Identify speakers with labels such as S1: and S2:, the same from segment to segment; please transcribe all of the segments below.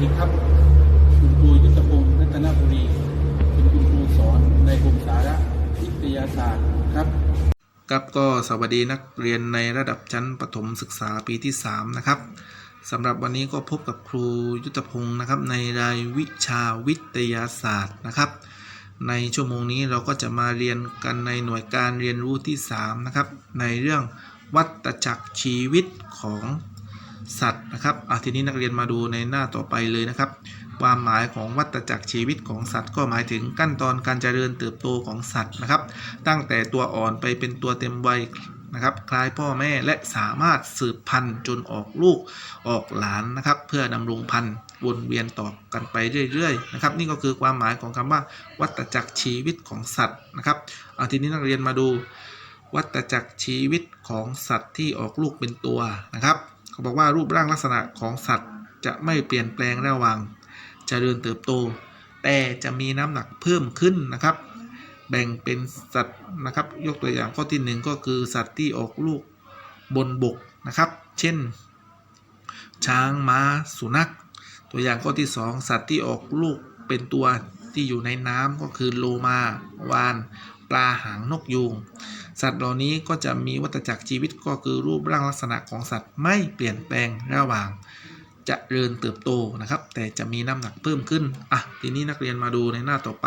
S1: ดีครับ คุณครูยุทธพงศ์รัตนบุรี เป็นคุณครูสอนในกลุ่มสาระวิทยาศาสตร์ครับ
S2: ครับก็สวัสดีนักเรียนในระดับชั้นประถมศึกษาปีที่ 3 นะครับสำหรับวันนี้ก็พบกับครูยุทธพงศ์นะครับในรายวิชาวิทยาศาสตร์นะครับ ในชั่วโมงนี้เราก็จะมาเรียนกันในหน่วยการเรียนรู้ที่ 3 นะครับ ในเรื่องวัตจักรชีวิตของ สัตว์นะครับอะทีนี้นักเรียนมาดูในหน้าต่อไปเลยนะครับ ความหมายของวัตจักรชีวิตของสัตว์ ก็หมายถึงขั้นตอนการเจริญเติบโตของสัตว์นะครับ ตั้งแต่ตัวอ่อนไปเป็นตัวเต็มวัยนะครับคล้ายพ่อแม่และสามารถสืบพันธุ์จนออกลูกออกหลานนะครับ เพื่อดำรงพันธุ์วนเวียนต่อกันไปเรื่อยๆนะครับ นี่ก็คือความหมายของคำว่าวัตจักรชีวิตของสัตว์นะครับเอาทีนี้นักเรียนมาดู วัตจักรชีวิตของสัตว์ที่ออกลูกเป็นตัวนะครับ เขาบอกว่ารูปร่างลักษณะของสัตว์จะไม่เปลี่ยนแปลงระหว่างจเจริญเติบโต แต่จะมีน้ำหนักเพิ่มขึ้นนะครับ แบ่งเป็นสัตว์นะครับ ยกตัวอย่างข้อที่หนึ่งก็คือสัตว์ที่ออกลูกบนบกนะครับ เช่น ช้างม้าสุนัข ตัวอย่างข้อที่สองสัตว์ที่ออกลูกเป็นตัวที่อยู่ในน้ำก็คือโลมาวาน ปลาหางนกยูงสัตว์เหล่านี้ก็จะมีวัฏจักรชีวิตก็คือรูปร่างลักษณะของสัตว์ไม่เปลี่ยนแปลงระหว่างจะเริญเติบโตนะครับ แต่จะมีน้ำหนักเพิ่มขึ้นอะทีนี้นักเรียนมาดูในหน้าต่อไป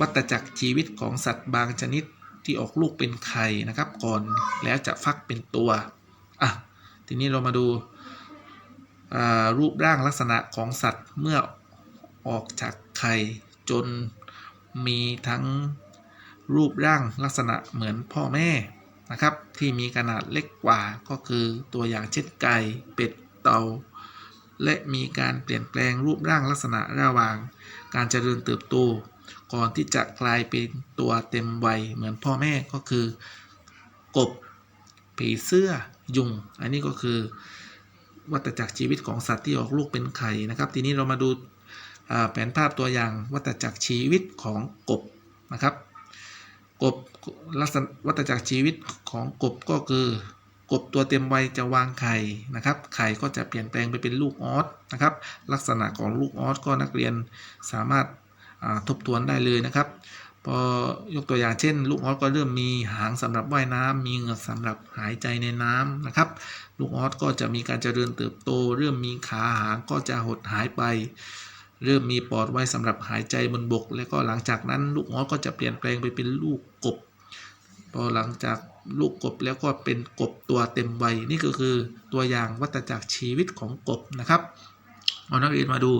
S2: วัฏจักรชีวิตของสัตว์บางชนิดที่ออกลูกเป็นไข่นะครับ ก่อนแล้วจะฟักเป็นตัวอะทีนี้เรามาดูรูปร่างลักษณะของสัตว์เมื่อออกจากไข่จนมีทั้ง รูปร่างลักษณะเหมือนพ่อแม่นะครับ ที่มีขนาดเล็กกว่าก็คือตัวอย่างเช่นไก่เป็ดเต่าและมีการเปลี่ยนแปลงรูปร่างลักษณะระหว่าง การเจริญเติบโต ก่อนที่จะกลายเป็นตัวเต็มวัยเหมือนพ่อแม่ก็คือ กบ ผีเสื้อ ยุง อันนี้ก็คือวัฏจักรชีวิตของสัตว์ที่ออกลูกเป็นไข่นะครับ ทีนี้เรามาดูแผนภาพตัวอย่างวัฏจักรชีวิตของกบนะครับ กบลักษณะวัฏจักรชีวิตของกบก็คือกบตัวเต็มวัยจะวางไข่นะครับ ไข่ก็จะเปลี่ยนแปลงไปเป็นลูกออสนะครับ ลักษณะของลูกออสก็นักเรียนสามารถทบทวนได้เลยนะครับพอยกตัวอย่างเช่น ลูกออสก็เริ่มมีหางสำหรับว่ายน้ำมีเหงือกสำหรับหายใจในน้ำนะครับ ลูกออสก็จะมีการเจริญเติบโต เริ่มมีขาหางก็จะหดหายไป เริ่มมีปอดไว้สำหรับหายใจบนบก แล้วก็หลังจากนั้นลูกออก็จะเปลี่ยนแปลงไปเป็นลูกกบ พอหลังจากลูกกบแล้วก็เป็นกบตัวเต็มวัยนี่ก็คือตัวอย่างวัฏจักรชีวิตของกบนะครับเอานักเรียนมาดู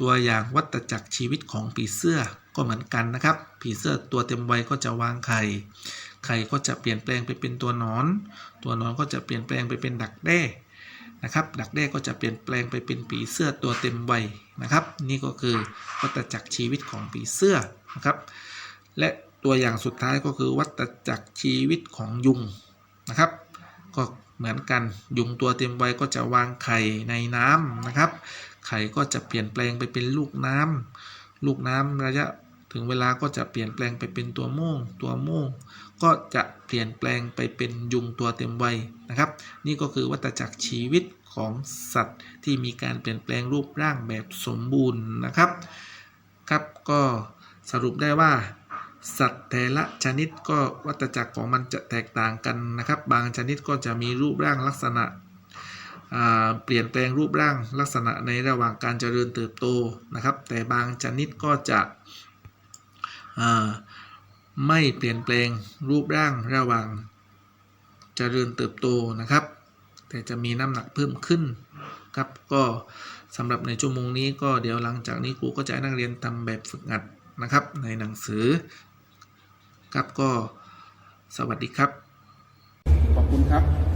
S2: ตัวอย่างวัฏจักรชีวิตของผีเสื้อก็เหมือนกันนะครับ ผีเสื้อตัวเต็มวัยก็จะวางไข่ไข่ก็จะเปลี่ยนแปลงไปเป็นตัวนอน ตัวนอนก็จะเปลี่ยนแปลงไปเป็นดักแด้ นะครับดักแด้ก็จะเปลี่ยนแปลงไปเป็นผีเสื้อตัวเต็มวัยนะครับ นี่ก็คือวัฏจักรชีวิตของผีเสื้อนะครับ และตัวอย่างสุดท้ายก็คือวัฏจักรชีวิตของยุงนะครับ ก็เหมือนกันยุงตัวเต็มวัยก็จะวางไข่ในน้ำนะครับ ไข่ก็จะเปลี่ยนแปลงไปเป็นลูกน้ำลูกน้ำระยะ ถึงเวลาก็จะเปลี่ยนแปลงไปเป็นตัวโม่ง ตัวโม่ง ก็จะเปลี่ยนแปลงไปเป็นยุงตัวเต็มวัยนะครับ นี่ก็คือวัฏจักรชีวิตของสัตว์ที่มีการเปลี่ยนแปลงรูปร่างแบบสมบูรณ์นะครับ ครับก็สรุปได้ว่า สัตว์แต่ละชนิดก็วัฏจักรของมันจะแตกต่างกันนะครับ บางชนิดก็จะมีรูปร่างลักษณะเปลี่ยนแปลงรูปร่างลักษณะในระหว่างการเจริญเติบโตนะครับ แต่บางชนิดก็จะ ไม่เปลี่ยนแปลงรูปร่างระหว่างจเจริญเติบโตนะครับ แต่จะมีน้ำหนักเพิ่มขึ้นครับก็สำหรับในชั่วโมงนี้ก็เดี๋ยวหลังจากนี้ครูก็จะให้นักเรียนทำแบบฝึกหัดนะครับ ในหนังสือครับก็สวัสดีครับ
S1: ขอบคุณครับ